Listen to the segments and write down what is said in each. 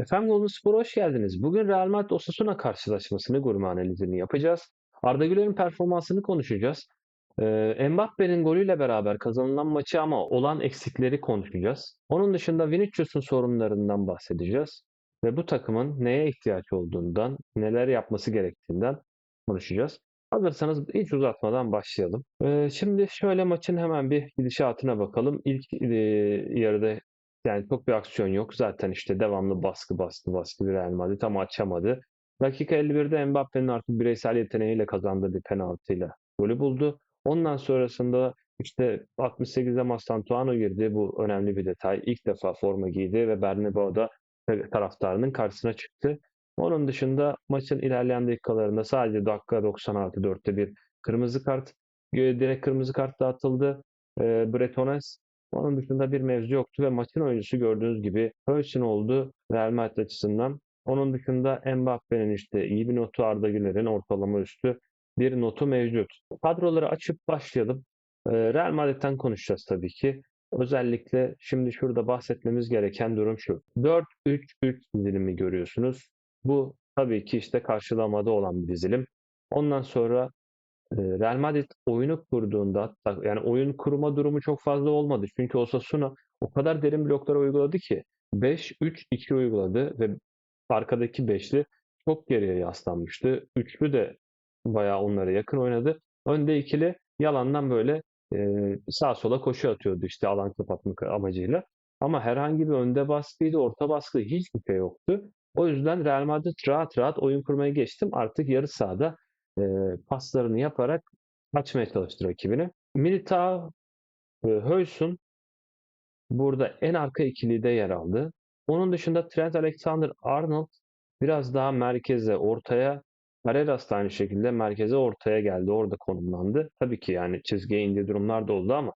Efendim Golden Spor'a hoş geldiniz. Bugün Real Madrid Osasuna karşılaşmasını gurme analizini yapacağız. Arda Güler'in performansını konuşacağız. Ee, Mbappe'nin golüyle beraber kazanılan maçı ama olan eksikleri konuşacağız. Onun dışında Vinicius'un sorunlarından bahsedeceğiz. Ve bu takımın neye ihtiyaç olduğundan, neler yapması gerektiğinden konuşacağız. Hazırsanız hiç uzatmadan başlayalım. Ee, şimdi şöyle maçın hemen bir gidişatına bakalım. İlk e, yarıda yani çok bir aksiyon yok. Zaten işte devamlı baskı bastı baskı bir Real Madrid ama açamadı. Dakika 51'de Mbappe'nin artık bireysel yeteneğiyle kazandığı bir penaltıyla golü buldu. Ondan sonrasında işte 68'de Mastantuano girdi. Bu önemli bir detay. İlk defa forma giydi ve Bernabeu'da taraftarının karşısına çıktı. Onun dışında maçın ilerleyen dakikalarında sadece dakika 96 4'te bir kırmızı kart direkt kırmızı kart dağıtıldı. E, Bretones onun dışında bir mevzu yoktu ve maçın oyuncusu gördüğünüz gibi Höysen oldu Real Madrid açısından. Onun dışında Mbappe'nin işte iyi bir notu Arda Güler'in ortalama üstü bir notu mevcut. Kadroları açıp başlayalım. Real Madrid'den konuşacağız tabii ki. Özellikle şimdi şurada bahsetmemiz gereken durum şu. 4-3-3 dizilimi görüyorsunuz. Bu tabii ki işte karşılamada olan bir dizilim. Ondan sonra Real Madrid oyunu kurduğunda yani oyun kurma durumu çok fazla olmadı. Çünkü Osasuna o kadar derin bloklara uyguladı ki 5-3-2 uyguladı ve arkadaki beşli çok geriye yaslanmıştı. Üçlü de bayağı onlara yakın oynadı. Önde ikili yalandan böyle e, sağa sola koşu atıyordu işte alan kapatmak amacıyla. Ama herhangi bir önde baskıydı, orta baskı hiçbir şey yoktu. O yüzden Real Madrid rahat rahat oyun kurmaya geçtim. Artık yarı sahada e, paslarını yaparak açmaya çalıştı rakibini. Militao e, Höysun burada en arka ikilide yer aldı. Onun dışında Trent Alexander-Arnold biraz daha merkeze, ortaya Carreras da aynı şekilde merkeze ortaya geldi. Orada konumlandı. Tabii ki yani çizgiye indiği durumlar da oldu ama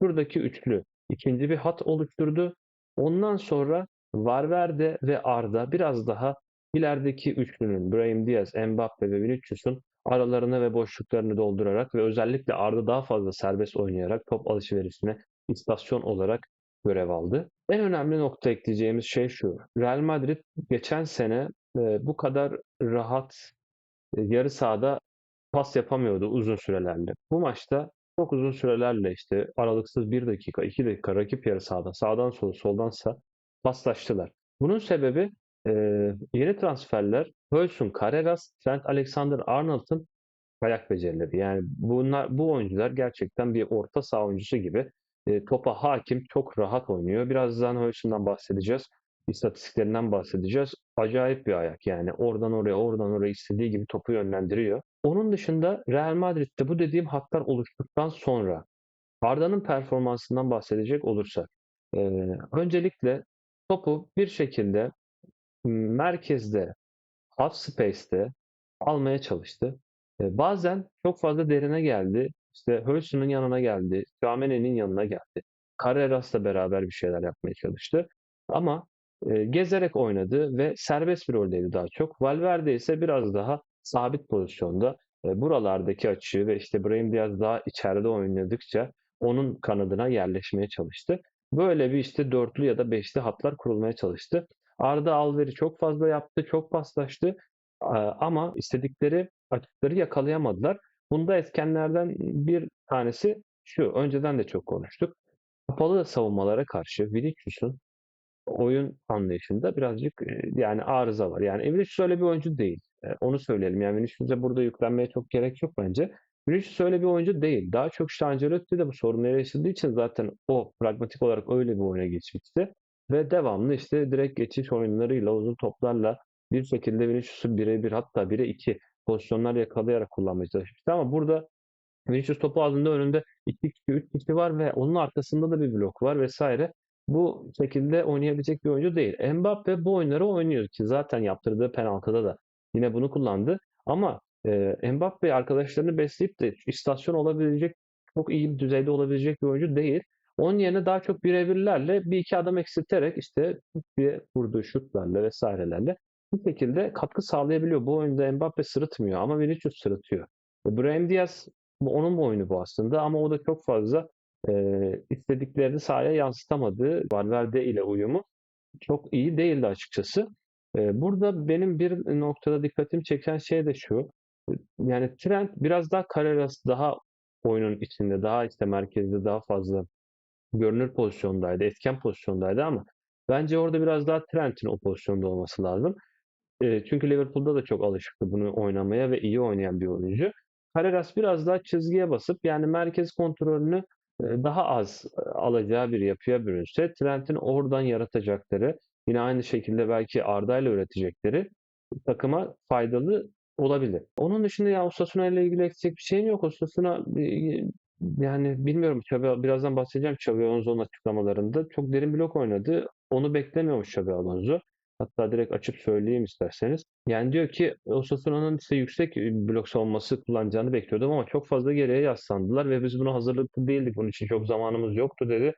buradaki üçlü ikinci bir hat oluşturdu. Ondan sonra Valverde ve Arda biraz daha ilerideki üçlünün Brahim Diaz, Mbappe ve Vinicius'un aralarını ve boşluklarını doldurarak ve özellikle Arda daha fazla serbest oynayarak top alışverişine istasyon olarak görev aldı. En önemli nokta ekleyeceğimiz şey şu. Real Madrid geçen sene e, bu kadar rahat e, yarı sahada pas yapamıyordu uzun sürelerle. Bu maçta çok uzun sürelerle işte aralıksız 1 dakika, 2 dakika rakip yarı sahada sağdan sola soldan sağ paslaştılar. Bunun sebebi e, yeni transferler Hölsün, Carreras, Trent Alexander-Arnold'un ayak becerileri. Yani bunlar bu oyuncular gerçekten bir orta saha oyuncusu gibi e, topa hakim, çok rahat oynuyor. Birazdan Hölsün'den bahsedeceğiz. istatistiklerinden bahsedeceğiz. Acayip bir ayak yani. Oradan oraya, oradan oraya istediği gibi topu yönlendiriyor. Onun dışında Real Madrid'de bu dediğim hatlar oluştuktan sonra Arda'nın performansından bahsedecek olursak e, öncelikle topu bir şekilde merkezde, half space'te almaya çalıştı. E, bazen çok fazla derine geldi. İşte Hölsün'ün yanına geldi. Chouameni'nin yanına geldi. Carreras'la beraber bir şeyler yapmaya çalıştı. Ama e, gezerek oynadı ve serbest bir roldeydi daha çok. Valverde ise biraz daha sabit pozisyonda. E, buralardaki açığı ve işte Brahim Diaz daha içeride oynadıkça onun kanadına yerleşmeye çalıştı. Böyle bir işte dörtlü ya da beşli hatlar kurulmaya çalıştı. Arda Alver'i çok fazla yaptı, çok paslaştı ama istedikleri açıkları yakalayamadılar. Bunda etkenlerden bir tanesi şu, önceden de çok konuştuk. Kapalı savunmalara karşı Vinicius'un oyun anlayışında birazcık yani arıza var. Yani Vinicius öyle bir oyuncu değil. Onu söyleyelim. Yani Vinicius'a burada yüklenmeye çok gerek yok bence. Vinicius öyle bir oyuncu değil. Daha çok işte Ancelotti de bu sorunları yaşadığı için zaten o pragmatik olarak öyle bir oyuna geçmişti. Ve devamlı işte direkt geçiş oyunlarıyla, uzun toplarla bir şekilde Vinicius'u birebir hatta bire iki pozisyonlar yakalayarak kullanmaya çalışmıştı. Ama burada Vinicius topu aldığında önünde 2 kişi, 3 kişi var ve onun arkasında da bir blok var vesaire. Bu şekilde oynayabilecek bir oyuncu değil. Mbappe bu oyunları oynuyor ki zaten yaptırdığı penaltıda da yine bunu kullandı. Ama e, Mbappe arkadaşlarını besleyip de istasyon olabilecek, çok iyi bir düzeyde olabilecek bir oyuncu değil. Onun yerine daha çok birebirlerle bir iki adam eksilterek işte bir vurduğu şutlarla vesairelerle bu şekilde katkı sağlayabiliyor. Bu oyunda Mbappe sırıtmıyor ama Vinicius sırıtıyor. Brahim Diaz onun oyunu bu aslında ama o da çok fazla e, istediklerini sahaya yansıtamadığı Valverde ile uyumu çok iyi değildi açıkçası. Eee, burada benim bir noktada dikkatimi çeken şey de şu, yani Trent biraz daha Carreras daha oyunun içinde, daha işte merkezde daha fazla görünür pozisyondaydı, etken pozisyondaydı ama bence orada biraz daha Trent'in o pozisyonda olması lazım. Eee, çünkü Liverpool'da da çok alışıktı bunu oynamaya ve iyi oynayan bir oyuncu. Carreras biraz daha çizgiye basıp yani merkez kontrolünü daha az alacağı bir yapıya bürünse Trent'in oradan yaratacakları yine aynı şekilde belki Arda'yla üretecekleri takıma faydalı olabilir. Onun dışında ya Osasuna ile ilgili ekleyecek bir şeyim yok. Osasuna yani bilmiyorum Xabi, birazdan bahsedeceğim Xabi Alonso'nun açıklamalarında. Çok derin blok oynadı. Onu beklemiyormuş Xabi Alonso. Hatta direkt açıp söyleyeyim isterseniz. Yani diyor ki Osasuna'nın işte yüksek blok savunması kullanacağını bekliyordum ama çok fazla geriye yaslandılar ve biz buna hazırlıklı değildik. Bunun için çok zamanımız yoktu dedi.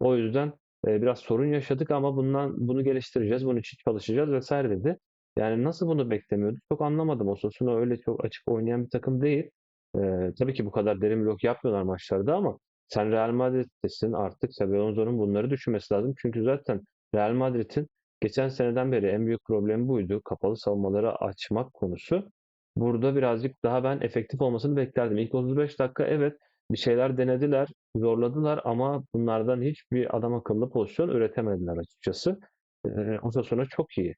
O yüzden e, biraz sorun yaşadık ama bundan bunu geliştireceğiz, bunun için çalışacağız vesaire dedi. Yani nasıl bunu beklemiyorduk? Çok anlamadım. Osasuna öyle çok açık oynayan bir takım değil. E, tabii ki bu kadar derin blok yapmıyorlar maçlarda ama sen Real Madrid'desin artık Xabi Alonso'nun bunları düşünmesi lazım. Çünkü zaten Real Madrid'in Geçen seneden beri en büyük problemi buydu. Kapalı savunmaları açmak konusu. Burada birazcık daha ben efektif olmasını beklerdim. İlk 35 dakika evet bir şeyler denediler, zorladılar ama bunlardan hiçbir adam akıllı pozisyon üretemediler açıkçası. Ee, Osasuna çok iyi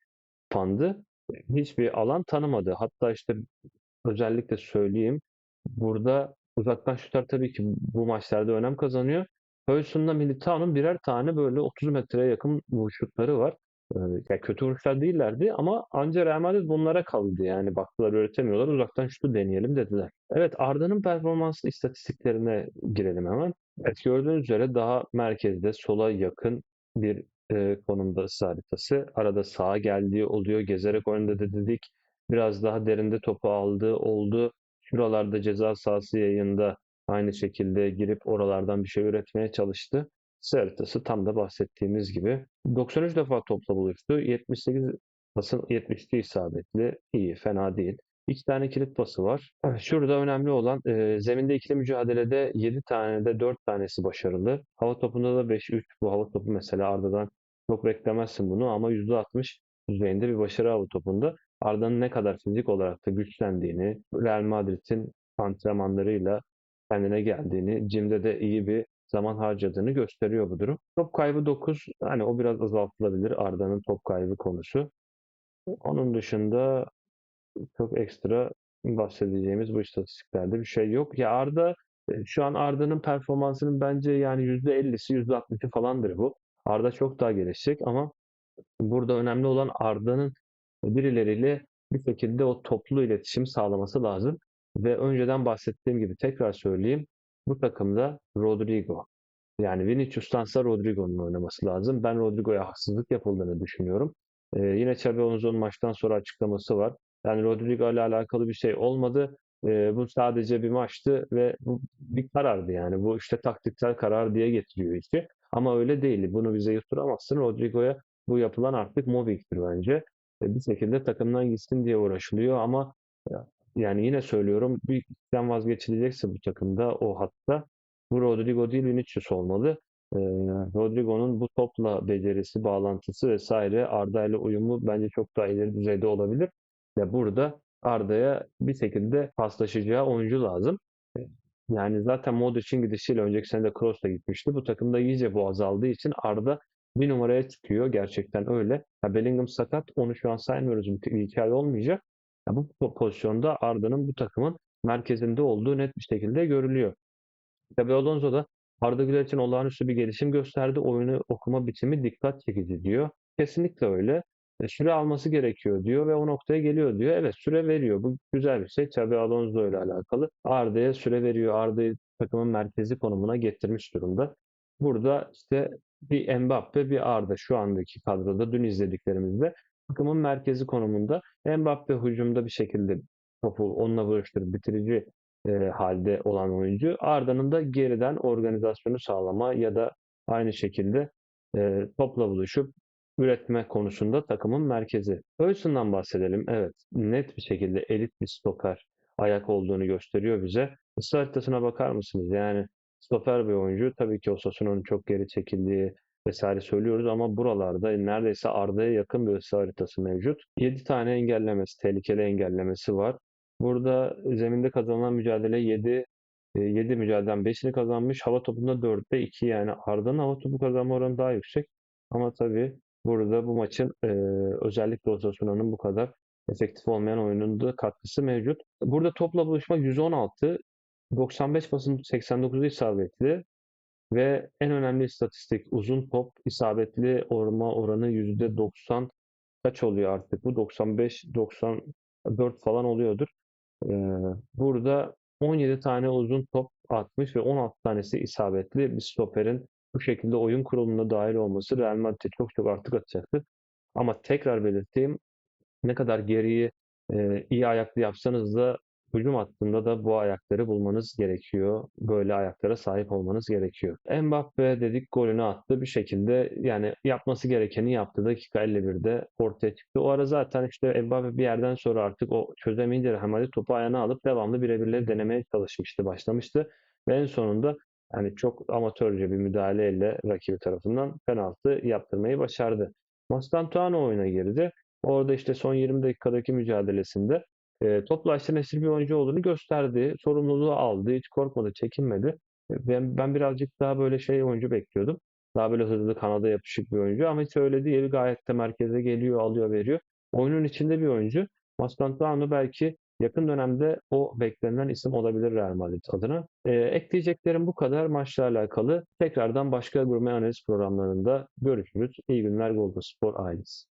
pandı. Hiçbir alan tanımadı. Hatta işte özellikle söyleyeyim. Burada uzaktan şutlar tabii ki bu maçlarda önem kazanıyor. Höyson'la Militao'nun birer tane böyle 30 metreye yakın vuruşları var. Eee, ya kötü vuruşlar değillerdi ama anca Real Madrid bunlara kaldı. Yani baktılar üretemiyorlar, uzaktan şutu deneyelim dediler. Evet, Arda'nın performans istatistiklerine girelim hemen. Evet, gördüğünüz üzere daha merkezde, sola yakın bir eee, konumda ısı haritası. Arada sağa geldiği oluyor, gezerek oynadı dedik. Biraz daha derinde topu aldığı oldu. Şuralarda ceza sahası yayında aynı şekilde girip oralardan bir şey üretmeye çalıştı. Sı haritası tam da bahsettiğimiz gibi. 93 defa topla buluştu. 78 pasın 72 isabetli. İyi, fena değil. İki tane kilit pası var. Şurada önemli olan e, zeminde ikili mücadelede 7 tane de 4 tanesi başarılı. Hava topunda da 5-3. Bu hava topu mesela Arda'dan çok beklemezsin bunu ama %60 düzeyinde bir başarı hava topunda. Arda'nın ne kadar fizik olarak da güçlendiğini, Real Madrid'in antrenmanlarıyla kendine geldiğini, Jim'de de iyi bir zaman harcadığını gösteriyor bu durum. Top kaybı 9. Hani o biraz azaltılabilir Arda'nın top kaybı konusu. Onun dışında çok ekstra bahsedeceğimiz bu istatistiklerde bir şey yok. Ya Arda e, şu an Arda'nın performansının bence yani %50'si %60'ı falandır bu. Arda çok daha gelişecek ama burada önemli olan Arda'nın birileriyle bir şekilde o toplu iletişim sağlaması lazım. Ve önceden bahsettiğim gibi tekrar söyleyeyim. Bu takımda Rodrigo yani Vinicius'tansa Rodrigo'nun oynaması lazım. Ben Rodrigo'ya haksızlık yapıldığını düşünüyorum. Ee, yine Xabi Alonso'nun maçtan sonra açıklaması var. Yani Rodrigo ile alakalı bir şey olmadı. Ee, bu sadece bir maçtı ve bu bir karardı yani. Bu işte taktiksel karar diye getiriyor işi. Ama öyle değil. Bunu bize yutturamazsın. Rodrigo'ya bu yapılan artık mobbingtir bence. Ee, bir şekilde takımdan gitsin diye uğraşılıyor ama yani yine söylüyorum bir kişiden vazgeçilecekse bu takımda o hatta bu Rodrigo değil Vinicius olmalı. Ee, Rodrigo'nun bu topla becerisi, bağlantısı vesaire Arda ile uyumu bence çok daha ileri düzeyde olabilir. Ve burada Arda'ya bir şekilde paslaşacağı oyuncu lazım. Yani zaten Modric'in gidişiyle önceki sene de Kroos gitmişti. Bu takımda iyice bu azaldığı için Arda bir numaraya çıkıyor. Gerçekten öyle. Ya Bellingham sakat. Onu şu an saymıyoruz. Bir hikaye olmayacak. Ya bu pozisyonda Arda'nın bu takımın merkezinde olduğu net bir şekilde görülüyor. Tabii Alonso da Arda Güler için olağanüstü bir gelişim gösterdi. Oyunu okuma biçimi dikkat çekici diyor. Kesinlikle öyle. E, süre alması gerekiyor diyor ve o noktaya geliyor diyor. Evet süre veriyor. Bu güzel bir şey. Xabi Alonso ile alakalı. Arda'ya süre veriyor. Arda'yı takımın merkezi konumuna getirmiş durumda. Burada işte bir Mbappe bir Arda şu andaki kadroda dün izlediklerimizde takımın merkezi konumunda. Mbappe hücumda bir şekilde topu onunla vuruşturup bitirici e, halde olan oyuncu. Arda'nın da geriden organizasyonu sağlama ya da aynı şekilde e, topla buluşup üretme konusunda takımın merkezi. Ölsün'den bahsedelim. Evet, net bir şekilde elit bir stoper ayak olduğunu gösteriyor bize. Isı haritasına bakar mısınız? Yani stoper bir oyuncu. Tabii ki Osasuna'nın çok geri çekildiği vesaire söylüyoruz ama buralarda neredeyse Arda'ya yakın bir ısı haritası mevcut. 7 tane engellemesi, tehlikeli engellemesi var. Burada zeminde kazanılan mücadele 7 7 mücadeleden 5'ini kazanmış. Hava topunda 4'te 2 yani Arda'nın hava topu kazanma oranı daha yüksek. Ama tabii burada bu maçın e, özellikle Osasuna'nın bu kadar efektif olmayan oyununda katkısı mevcut. Burada topla buluşma 116, 95 basın 89'u isabetli ve en önemli istatistik uzun top isabetli olma oranı %90 kaç oluyor artık bu 95 94 falan oluyordur. Ee, burada 17 tane uzun top atmış ve 16 tanesi isabetli bir stoperin bu şekilde oyun kurulumuna dahil olması Real Madrid'e çok çok artık atacaktır. Ama tekrar belirteyim ne kadar geriyi e, iyi ayaklı yapsanız da hücum hattında da bu ayakları bulmanız gerekiyor. Böyle ayaklara sahip olmanız gerekiyor. Mbappe dedik golünü attı bir şekilde yani yapması gerekeni yaptı. Dakika 51'de ortaya çıktı. O ara zaten işte Mbappe bir yerden sonra artık o çözemeyince Real Madrid topu ayağına alıp devamlı birebirleri denemeye çalışmıştı, başlamıştı. Ve en sonunda yani çok amatörce bir müdahaleyle rakibi tarafından penaltı yaptırmayı başardı. Mastantuano oyuna girdi. Orada işte son 20 dakikadaki mücadelesinde e, topla aşırı neşir bir oyuncu olduğunu gösterdi. Sorumluluğu aldı. Hiç korkmadı, çekinmedi. Ben, ben birazcık daha böyle şey oyuncu bekliyordum. Daha böyle hızlı kanada yapışık bir oyuncu ama hiç öyle değil. Gayet de merkeze geliyor, alıyor, veriyor. Oyunun içinde bir oyuncu. Mascantuano belki yakın dönemde o beklenen isim olabilir Real Madrid adına. E, ekleyeceklerim bu kadar maçla alakalı. Tekrardan başka gurme analiz programlarında görüşürüz. İyi günler Golden Spor ailesi.